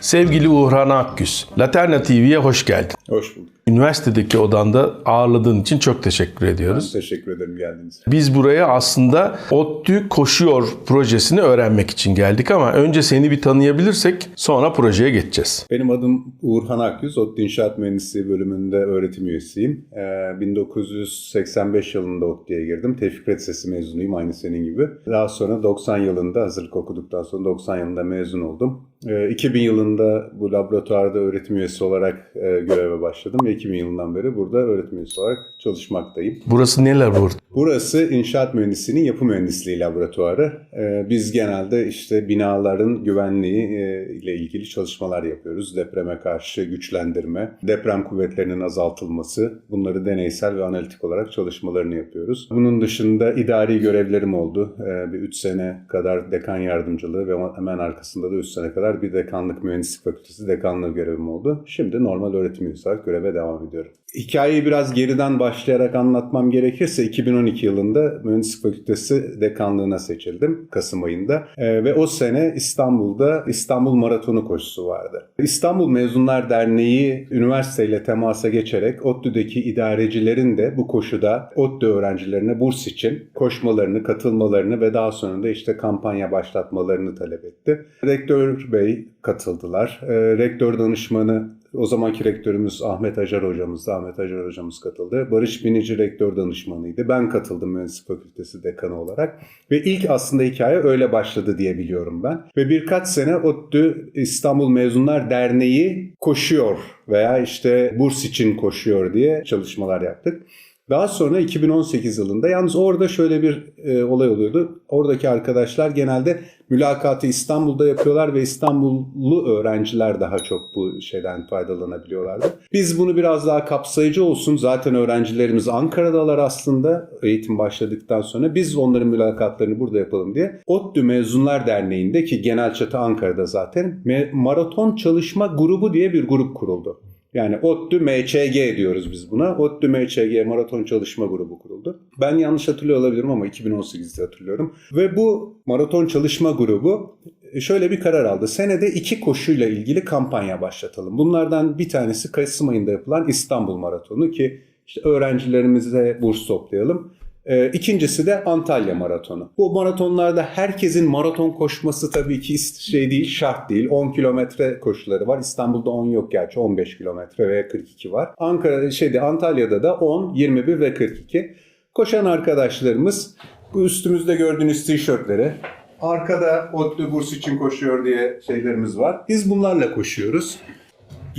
Sevgili Uğran Akgüz, Laterna TV'ye hoş geldin. Hoş bulduk. Üniversitedeki odanda ağırladığın için çok teşekkür ediyoruz. Teşekkür ederim geldiğiniz için. Biz buraya aslında ODTÜ Koşuyor projesini öğrenmek için geldik ama önce seni bir tanıyabilirsek sonra projeye geçeceğiz. Benim adım Uğurhan Akyüz. ODTÜ İnşaat Mühendisliği bölümünde öğretim üyesiyim. Ee, 1985 yılında ODTÜ'ye girdim. Tevfik Sesi mezunuyum aynı senin gibi. Daha sonra 90 yılında hazırlık okuduktan sonra 90 yılında mezun oldum. Ee, 2000 yılında bu laboratuvarda öğretim üyesi olarak e, göreve başladım ve 2000 yılından beri burada öğretim üyesi olarak çalışmaktayım. Burası ne labor? Burası inşaat mühendisliğinin yapı mühendisliği laboratuvarı. Ee, biz genelde işte binaların güvenliği e, ile ilgili çalışmalar yapıyoruz. Depreme karşı güçlendirme, deprem kuvvetlerinin azaltılması, bunları deneysel ve analitik olarak çalışmalarını yapıyoruz. Bunun dışında idari görevlerim oldu. Ee, bir 3 sene kadar dekan yardımcılığı ve hemen arkasında da 3 sene kadar bir dekanlık mühendislik fakültesi dekanlığı görevim oldu. Şimdi normal öğretim üyesi olarak göreve devam ediyorum. Hikayeyi biraz geriden başlayarak anlatmam gerekirse 2012 yılında Mühendislik Fakültesi dekanlığına seçildim Kasım ayında. Ee, ve o sene İstanbul'da İstanbul Maratonu koşusu vardı. İstanbul Mezunlar Derneği üniversiteyle temasa geçerek ODTÜ'deki idarecilerin de bu koşuda ODTÜ öğrencilerine burs için koşmalarını, katılmalarını ve daha sonra da işte kampanya başlatmalarını talep etti. Rektör Bey katıldılar. Ee, rektör danışmanı o zamanki rektörümüz Ahmet Acar hocamız, Ahmet Acar hocamız katıldı. Barış Binici rektör danışmanıydı. Ben katıldım Mühendislik Fakültesi dekanı olarak. Ve ilk aslında hikaye öyle başladı diye biliyorum ben. Ve birkaç sene ODTÜ İstanbul Mezunlar Derneği koşuyor veya işte burs için koşuyor diye çalışmalar yaptık. Daha sonra 2018 yılında yalnız orada şöyle bir e, olay oluyordu. Oradaki arkadaşlar genelde mülakatı İstanbul'da yapıyorlar ve İstanbullu öğrenciler daha çok bu şeyden faydalanabiliyorlardı. Biz bunu biraz daha kapsayıcı olsun. Zaten öğrencilerimiz Ankara'dalar aslında eğitim başladıktan sonra. Biz onların mülakatlarını burada yapalım diye. ODTÜ Mezunlar Derneği'nde ki genel çatı Ankara'da zaten maraton çalışma grubu diye bir grup kuruldu. Yani ODTÜ MÇG diyoruz biz buna. ODTÜ MÇG Maraton Çalışma Grubu kuruldu. Ben yanlış hatırlıyor olabilirim ama 2018'de hatırlıyorum. Ve bu Maraton Çalışma Grubu şöyle bir karar aldı. Senede iki koşuyla ilgili kampanya başlatalım. Bunlardan bir tanesi Kasım ayında yapılan İstanbul Maratonu ki işte öğrencilerimize burs toplayalım. Ee, İkincisi de Antalya Maratonu. Bu maratonlarda herkesin maraton koşması tabii ki şey değil, şart değil. 10 kilometre koşuları var. İstanbul'da 10 yok gerçi 15 kilometre ve 42 var. Ankara şeyde Antalya'da da 10, 21 ve 42. Koşan arkadaşlarımız bu üstümüzde gördüğünüz tişörtleri Arkada ODTÜ burs için koşuyor diye şeylerimiz var. Biz bunlarla koşuyoruz.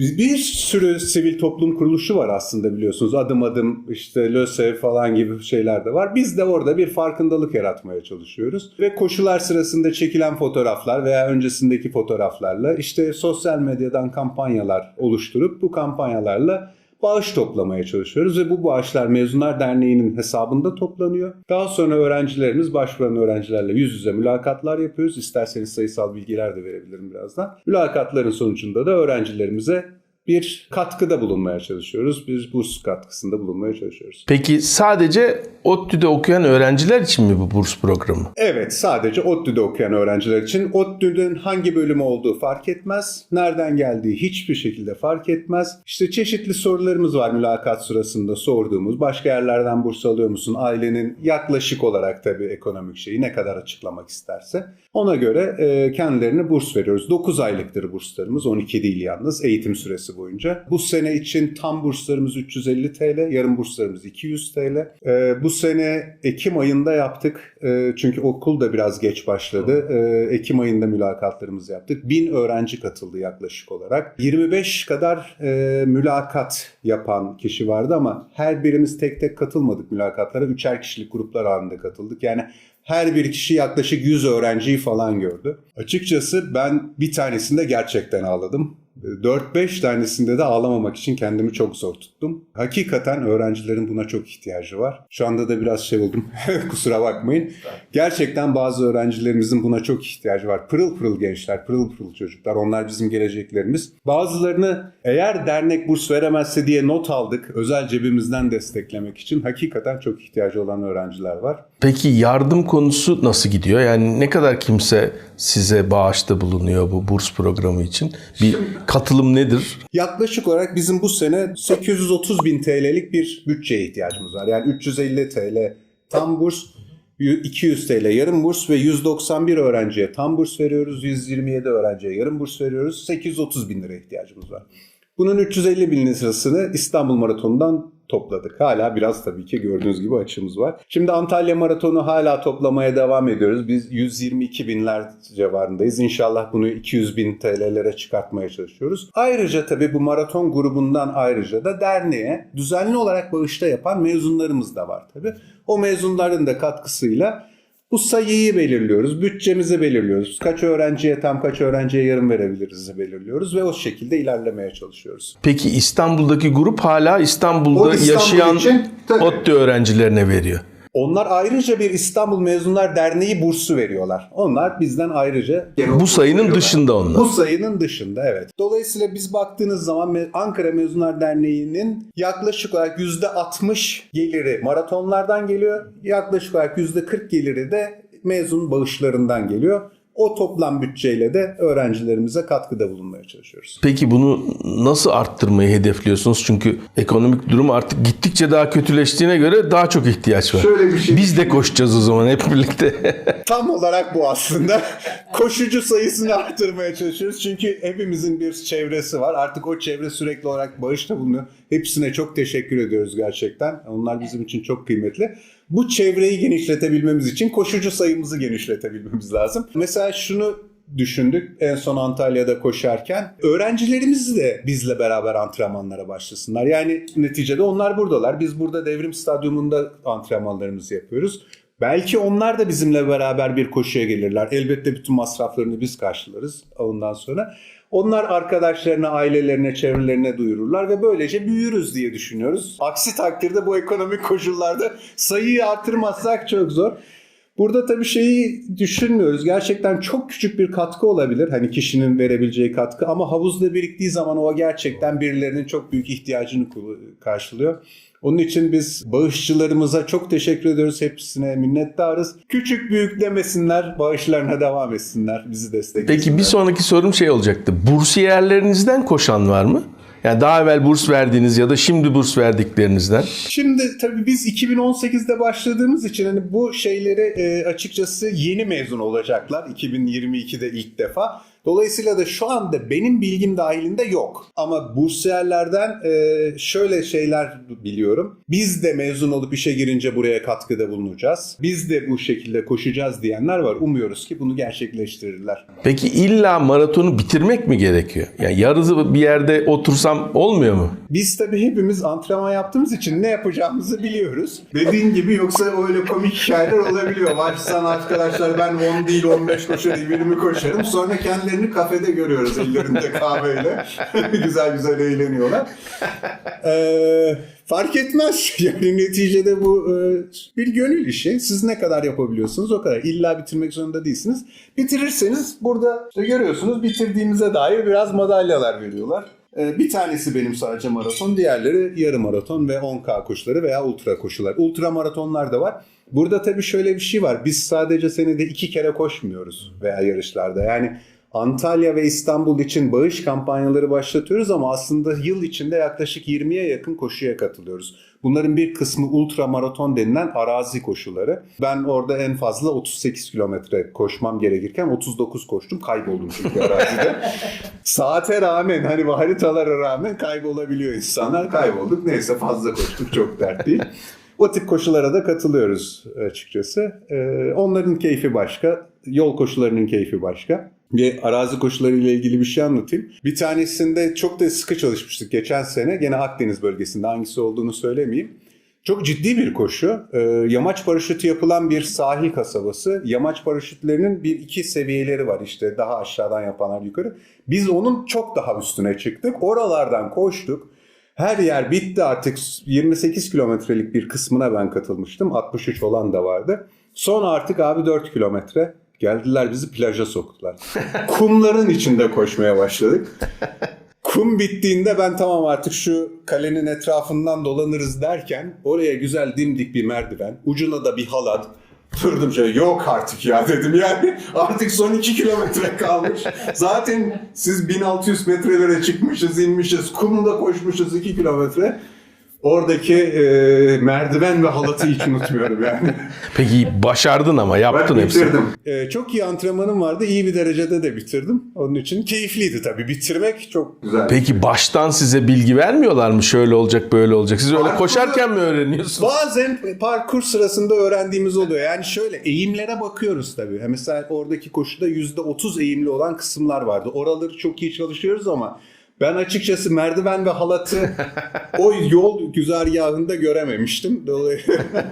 Bir sürü sivil toplum kuruluşu var aslında biliyorsunuz. Adım adım işte LÖSEV falan gibi şeyler de var. Biz de orada bir farkındalık yaratmaya çalışıyoruz. Ve koşular sırasında çekilen fotoğraflar veya öncesindeki fotoğraflarla işte sosyal medyadan kampanyalar oluşturup bu kampanyalarla bağış toplamaya çalışıyoruz ve bu bağışlar Mezunlar Derneği'nin hesabında toplanıyor. Daha sonra öğrencilerimiz, başvuran öğrencilerle yüz yüze mülakatlar yapıyoruz. İsterseniz sayısal bilgiler de verebilirim birazdan. Mülakatların sonucunda da öğrencilerimize bir katkıda bulunmaya çalışıyoruz. Bir burs katkısında bulunmaya çalışıyoruz. Peki sadece ODTÜ'de okuyan öğrenciler için mi bu burs programı? Evet, sadece ODTÜ'de okuyan öğrenciler için. ODTÜ'nün hangi bölümü olduğu fark etmez. Nereden geldiği hiçbir şekilde fark etmez. İşte çeşitli sorularımız var mülakat sırasında sorduğumuz. Başka yerlerden burs alıyor musun? Ailenin yaklaşık olarak tabii ekonomik şeyi ne kadar açıklamak isterse. Ona göre e, kendilerine burs veriyoruz. 9 aylıktır burslarımız. 12 değil yalnız eğitim süresi boyunca. Bu sene için tam burslarımız 350 TL, yarım burslarımız 200 TL. E, bu sene Ekim ayında yaptık. E, çünkü okul da biraz geç başladı. E, Ekim ayında mülakatlarımızı yaptık. 1000 öğrenci katıldı yaklaşık olarak. 25 kadar e, mülakat yapan kişi vardı ama her birimiz tek tek katılmadık mülakatlara. Üçer kişilik gruplar halinde katıldık. Yani her bir kişi yaklaşık 100 öğrenciyi falan gördü. Açıkçası ben bir tanesinde gerçekten ağladım. 4-5 tanesinde de ağlamamak için kendimi çok zor tuttum. Hakikaten öğrencilerin buna çok ihtiyacı var. Şu anda da biraz şey oldum. Kusura bakmayın. Gerçekten bazı öğrencilerimizin buna çok ihtiyacı var. Pırıl pırıl gençler, pırıl pırıl çocuklar. Onlar bizim geleceklerimiz. Bazılarını eğer dernek burs veremezse diye not aldık. Özel cebimizden desteklemek için hakikaten çok ihtiyacı olan öğrenciler var. Peki yardım konusu nasıl gidiyor? Yani ne kadar kimse size bağışta bulunuyor bu burs programı için? Bir katılım nedir? Yaklaşık olarak bizim bu sene 830 bin TL'lik bir bütçeye ihtiyacımız var. Yani 350 TL tam burs, 200 TL yarım burs ve 191 öğrenciye tam burs veriyoruz. 127 öğrenciye yarım burs veriyoruz. 830 bin lira ihtiyacımız var. Bunun 350 bin lirasını İstanbul Maratonu'ndan topladık. Hala biraz tabii ki gördüğünüz gibi açığımız var. Şimdi Antalya Maratonu hala toplamaya devam ediyoruz. Biz 122 binler civarındayız. İnşallah bunu 200 bin TL'lere çıkartmaya çalışıyoruz. Ayrıca tabii bu maraton grubundan ayrıca da derneğe düzenli olarak bağışta yapan mezunlarımız da var tabii. O mezunların da katkısıyla bu sayıyı belirliyoruz, bütçemizi belirliyoruz. Kaç öğrenciye tam kaç öğrenciye yarım verebiliriz belirliyoruz ve o şekilde ilerlemeye çalışıyoruz. Peki İstanbul'daki grup hala İstanbul'da O İstanbul yaşayan için, tabii. ODTÜ öğrencilerine veriyor. Onlar ayrıca bir İstanbul Mezunlar Derneği bursu veriyorlar. Onlar bizden ayrıca Bu sayının veriyorlar. dışında onlar. Bu sayının dışında evet. Dolayısıyla biz baktığınız zaman Ankara Mezunlar Derneği'nin yaklaşık olarak %60 geliri maratonlardan geliyor. Yaklaşık olarak %40 geliri de mezun bağışlarından geliyor. O toplam bütçeyle de öğrencilerimize katkıda bulunmaya çalışıyoruz. Peki bunu nasıl arttırmayı hedefliyorsunuz? Çünkü ekonomik durum artık gittikçe daha kötüleştiğine göre daha çok ihtiyaç var. Şöyle bir şey- Biz de koşacağız o zaman hep birlikte. Tam olarak bu aslında. Koşucu sayısını arttırmaya çalışıyoruz. Çünkü hepimizin bir çevresi var. Artık o çevre sürekli olarak bağışta bulunuyor. Hepsine çok teşekkür ediyoruz gerçekten. Onlar bizim için çok kıymetli. Bu çevreyi genişletebilmemiz için koşucu sayımızı genişletebilmemiz lazım. Mesela şunu düşündük en son Antalya'da koşarken. Öğrencilerimiz de bizle beraber antrenmanlara başlasınlar. Yani neticede onlar buradalar. Biz burada devrim stadyumunda antrenmanlarımızı yapıyoruz. Belki onlar da bizimle beraber bir koşuya gelirler. Elbette bütün masraflarını biz karşılarız ondan sonra. Onlar arkadaşlarına, ailelerine, çevrelerine duyururlar ve böylece büyürüz diye düşünüyoruz. Aksi takdirde bu ekonomik koşullarda sayıyı artırmazsak çok zor. Burada tabii şeyi düşünmüyoruz. Gerçekten çok küçük bir katkı olabilir. Hani kişinin verebileceği katkı ama havuzda biriktiği zaman o gerçekten birilerinin çok büyük ihtiyacını karşılıyor. Onun için biz bağışçılarımıza çok teşekkür ediyoruz. Hepsine minnettarız. Küçük büyük demesinler, bağışlarına devam etsinler. Bizi desteklesinler. Peki bir sonraki sorum şey olacaktı. Bursiyerlerinizden koşan var mı? Yani daha evvel burs verdiğiniz ya da şimdi burs verdiklerinizden. Şimdi tabii biz 2018'de başladığımız için hani bu şeyleri e, açıkçası yeni mezun olacaklar 2022'de ilk defa. Dolayısıyla da şu anda benim bilgim dahilinde yok. Ama bursiyerlerden e, şöyle şeyler biliyorum. Biz de mezun olup işe girince buraya katkıda bulunacağız. Biz de bu şekilde koşacağız diyenler var. Umuyoruz ki bunu gerçekleştirirler. Peki illa maratonu bitirmek mi gerekiyor? Yani yarısı bir yerde otursam olmuyor mu? Biz tabii hepimiz antrenman yaptığımız için ne yapacağımızı biliyoruz. Dediğin gibi yoksa öyle komik hikayeler olabiliyor. Başsan arkadaşlar ben 10 değil 15 koşarım 20 koşarım. Sonra kendilerini kafede görüyoruz ellerinde kahveyle. güzel güzel eğleniyorlar. Ee, fark etmez. Yani neticede bu e, bir gönül işi. Siz ne kadar yapabiliyorsunuz o kadar. İlla bitirmek zorunda değilsiniz. Bitirirseniz burada işte görüyorsunuz bitirdiğimize dair biraz madalyalar veriyorlar. Ee, Bir tanesi benim sadece maraton, diğerleri yarım maraton ve 10K koşuları veya ultra koşular. Ultra maratonlar da var. Burada tabii şöyle bir şey var. Biz sadece senede iki kere koşmuyoruz veya yarışlarda. Yani Antalya ve İstanbul için bağış kampanyaları başlatıyoruz ama aslında yıl içinde yaklaşık 20'ye yakın koşuya katılıyoruz. Bunların bir kısmı ultra maraton denilen arazi koşuları. Ben orada en fazla 38 kilometre koşmam gerekirken 39 koştum. Kayboldum çünkü arazide. Saate rağmen hani haritalara rağmen kaybolabiliyor insanlar. Kaybolduk. Neyse fazla koştuk çok dert değil. O tip koşulara da katılıyoruz açıkçası. Ee, onların keyfi başka, yol koşularının keyfi başka. Bir arazi koşuları ile ilgili bir şey anlatayım. Bir tanesinde çok da sıkı çalışmıştık geçen sene. Gene Akdeniz bölgesinde hangisi olduğunu söylemeyeyim. Çok ciddi bir koşu. Ee, yamaç paraşütü yapılan bir sahil kasabası. Yamaç paraşütlerinin bir iki seviyeleri var işte daha aşağıdan yapanlar yukarı. Biz onun çok daha üstüne çıktık. Oralardan koştuk. Her yer bitti artık 28 kilometrelik bir kısmına ben katılmıştım. 63 olan da vardı. Son artık abi 4 kilometre. Geldiler bizi plaja soktular. Kumların içinde koşmaya başladık. Kum bittiğinde ben tamam artık şu kalenin etrafından dolanırız derken oraya güzel dimdik bir merdiven, ucuna da bir halat, Durdum şöyle yok artık ya dedim yani artık son 2 kilometre kalmış. Zaten siz 1600 metrelere çıkmışız inmişiz kumda koşmuşuz 2 kilometre. Oradaki e, merdiven ve halatı hiç unutmuyorum yani. Peki başardın ama yaptın Ben hepsini. bitirdim. E, çok iyi antrenmanım vardı. iyi bir derecede de bitirdim. Onun için keyifliydi tabii. Bitirmek çok güzel. Peki baştan size bilgi vermiyorlar mı? Şöyle olacak, böyle olacak. Siz öyle Parkurda- koşarken mi öğreniyorsunuz? Bazen parkur sırasında öğrendiğimiz oluyor. Yani şöyle eğimlere bakıyoruz tabii. Mesela oradaki koşuda %30 eğimli olan kısımlar vardı. Oraları çok iyi çalışıyoruz ama ben açıkçası merdiven ve halatı o yol güzergahında görememiştim. Dolayısıyla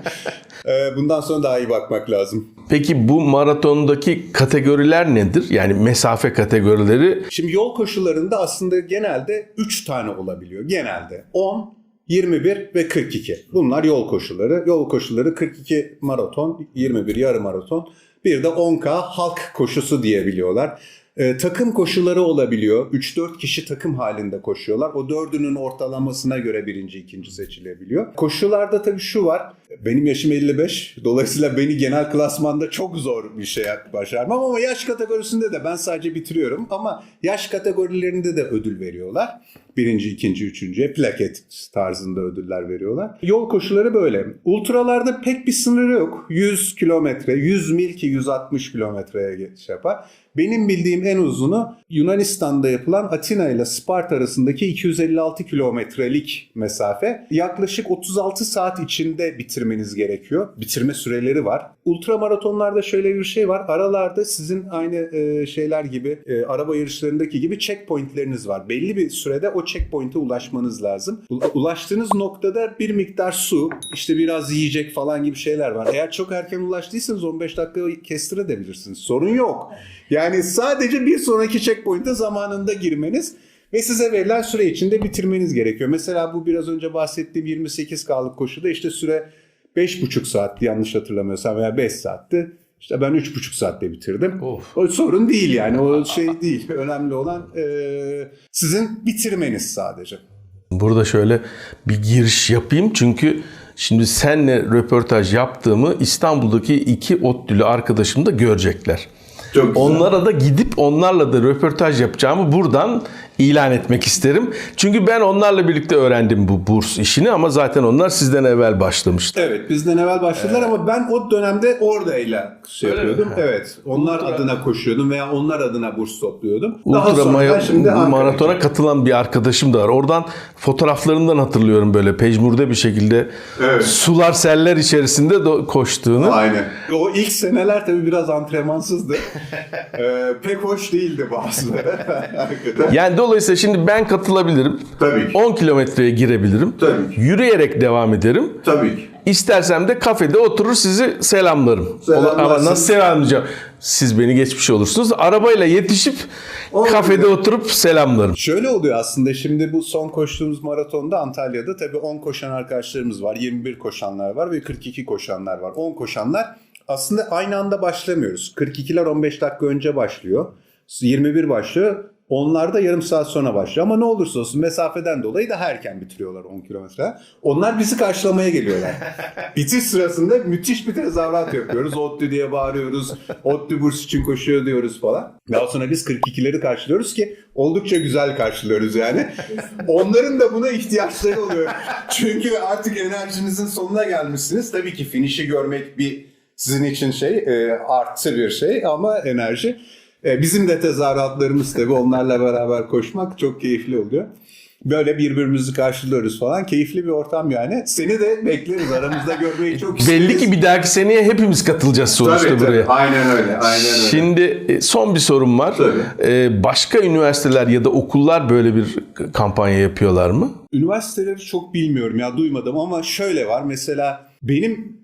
e, bundan sonra daha iyi bakmak lazım. Peki bu maratondaki kategoriler nedir? Yani mesafe kategorileri Şimdi yol koşularında aslında genelde 3 tane olabiliyor. Genelde 10, 21 ve 42. Bunlar yol koşuları. Yol koşuları 42 maraton, 21 yarım maraton. Bir de 10K halk koşusu diyebiliyorlar. Ee, takım koşuları olabiliyor. 3-4 kişi takım halinde koşuyorlar. O dördünün ortalamasına göre birinci, ikinci seçilebiliyor. Koşularda tabii şu var. Benim yaşım 55. Dolayısıyla beni genel klasmanda çok zor bir şey başarmam ama yaş kategorisinde de ben sadece bitiriyorum. Ama yaş kategorilerinde de ödül veriyorlar. Birinci, ikinci, üçüncüye plaket tarzında ödüller veriyorlar. Yol koşuları böyle. Ultralarda pek bir sınırı yok. 100 kilometre, 100 mil ki 160 kilometreye geç yapar. Benim bildiğim en uzunu Yunanistan'da yapılan Atina ile Sparta arasındaki 256 kilometrelik mesafe. Yaklaşık 36 saat içinde bitirmeniz gerekiyor. Bitirme süreleri var. Ultramaratonlarda şöyle bir şey var. Aralarda sizin aynı e, şeyler gibi e, araba yarışlarındaki gibi checkpointleriniz var. Belli bir sürede o checkpoint'e ulaşmanız lazım. Ulaştığınız noktada bir miktar su, işte biraz yiyecek falan gibi şeyler var. Eğer çok erken ulaştıysanız 15 dakika kestirebilirsiniz. Sorun yok. Yani sadece bir sonraki checkpoint'e zamanında girmeniz ve size verilen süre içinde bitirmeniz gerekiyor. Mesela bu biraz önce bahsettiğim 28 K'lık koşuda işte süre 5,5 saatti yanlış hatırlamıyorsam veya 5 saatti. İşte ben 3,5 saatte bitirdim. Of. O sorun değil yani o şey değil. Önemli olan eee, sizin bitirmeniz sadece. Burada şöyle bir giriş yapayım çünkü şimdi senle röportaj yaptığımı İstanbul'daki iki ODTÜ'lü arkadaşım da görecekler. Çok güzel. Onlara da gidip onlarla da röportaj yapacağımı buradan ilan etmek isterim. Çünkü ben onlarla birlikte öğrendim bu burs işini ama zaten onlar sizden evvel başlamıştı. Evet bizden evvel başladılar ama ben o dönemde oradayla şey mi? yapıyordum. Ha. Evet. Onlar Ultra- adına koşuyordum veya onlar adına burs topluyordum. Ultra sonra maya- şimdi maratona katılan bir arkadaşım da var. Oradan fotoğraflarından hatırlıyorum böyle pejmurde bir şekilde Evet. sular seller içerisinde koştuğunu. Aynen. O ilk seneler tabii biraz antrenmansızdı. ee, pek hoş değildi bazıları. Yani dolayısıyla şimdi ben katılabilirim. Tabii ki. 10 kilometreye girebilirim. Tabii ki. Yürüyerek devam ederim. Tabii ki. İstersem de kafede oturur sizi selamlarım. Selamlarsın. Ama nasıl selamlayacağım? Siz beni geçmiş olursunuz. Arabayla yetişip Olur. kafede oturup selamlarım. Şöyle oluyor aslında şimdi bu son koştuğumuz maratonda Antalya'da tabii 10 koşan arkadaşlarımız var, 21 koşanlar var ve 42 koşanlar var. 10 koşanlar aslında aynı anda başlamıyoruz. 42'ler 15 dakika önce başlıyor. 21 başlıyor. Onlar da yarım saat sonra başlıyor. Ama ne olursa olsun mesafeden dolayı daha erken bitiriyorlar 10 kilometre. Onlar bizi karşılamaya geliyorlar. Bitiş sırasında müthiş bir tezahürat yapıyoruz. ODTÜ diye bağırıyoruz. ODTÜ burs için koşuyor diyoruz falan. Daha sonra biz 42'leri karşılıyoruz ki oldukça güzel karşılıyoruz yani. Onların da buna ihtiyaçları oluyor. Çünkü artık enerjinizin sonuna gelmişsiniz. Tabii ki finişi görmek bir sizin için şey e, artı bir şey ama enerji. E, bizim de tezahüratlarımız tabii onlarla beraber koşmak çok keyifli oluyor. Böyle birbirimizi karşılıyoruz falan. Keyifli bir ortam yani. Seni de bekleriz. Aramızda görmeyi çok isteriz. Belli ki bir dahaki seneye hepimiz katılacağız sonuçta Tabii, tabii. buraya. Aynen öyle. Aynen öyle. Şimdi e, son bir sorum var. Tabii. E, Başka üniversiteler ya da okullar böyle bir kampanya yapıyorlar mı? Üniversiteleri çok bilmiyorum ya duymadım ama şöyle var. Mesela benim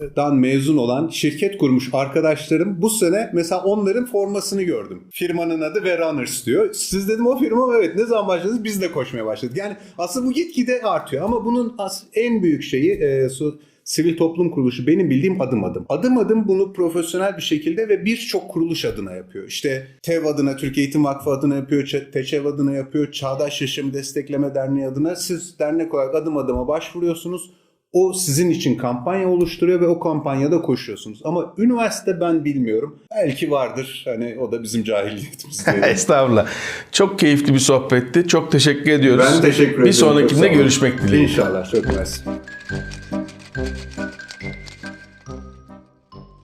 inşaattan mezun olan şirket kurmuş arkadaşlarım bu sene mesela onların formasını gördüm. Firmanın adı ve Runners diyor. Siz dedim o firma evet ne zaman başladınız? Biz de koşmaya başladık. Yani aslında bu gitgide artıyor ama bunun en büyük şeyi e, su- sivil toplum kuruluşu benim bildiğim adım adım. Adım adım bunu profesyonel bir şekilde ve birçok kuruluş adına yapıyor. İşte TEV adına, Türkiye Eğitim Vakfı adına yapıyor, TEÇEV adına yapıyor, Çağdaş Yaşam Destekleme Derneği adına. Siz dernek olarak adım adıma başvuruyorsunuz. O sizin için kampanya oluşturuyor ve o kampanyada koşuyorsunuz. Ama üniversite ben bilmiyorum. Belki vardır. Hani o da bizim cahiliyetimiz diyelim. Estağfurullah. Çok keyifli bir sohbetti. Çok teşekkür ediyoruz. Ben teşekkür ederim. Bir sonrakinde görüşmek dileğiyle. İnşallah. Çok mersi.